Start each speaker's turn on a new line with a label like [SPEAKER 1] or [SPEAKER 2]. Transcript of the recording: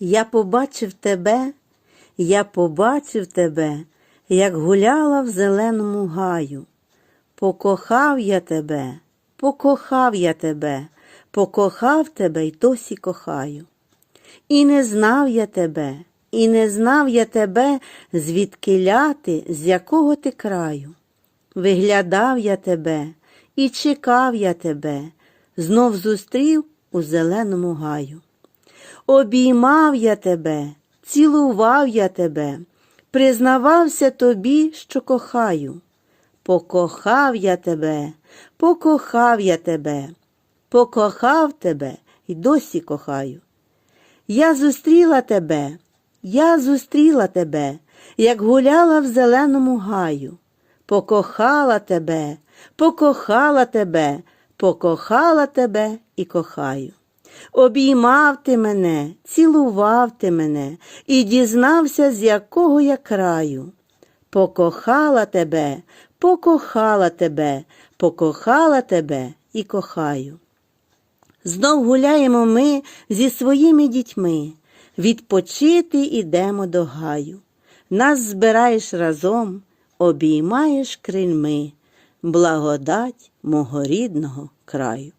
[SPEAKER 1] Я побачив тебе, я побачив тебе, як гуляла в зеленому гаю. Покохав я тебе, покохав я тебе, покохав тебе й досі кохаю. І не знав я тебе, і не знав я тебе, звідки ляти, з якого ти краю. Виглядав я тебе і чекав я тебе, знов зустрів у зеленому гаю. Обіймав я тебе, цілував я тебе, признавався тобі, що кохаю. Покохав я тебе, покохав я тебе, покохав тебе і досі кохаю. Я зустріла тебе, я зустріла тебе, як гуляла в зеленому гаю. Покохала тебе, покохала тебе, покохала тебе і кохаю. Обіймав ти мене, цілував ти мене і дізнався, з якого я краю. Покохала тебе, покохала тебе, покохала тебе і кохаю. Знов гуляємо ми зі своїми дітьми, відпочити ідемо до гаю. Нас збираєш разом, обіймаєш крильми, благодать мого рідного краю.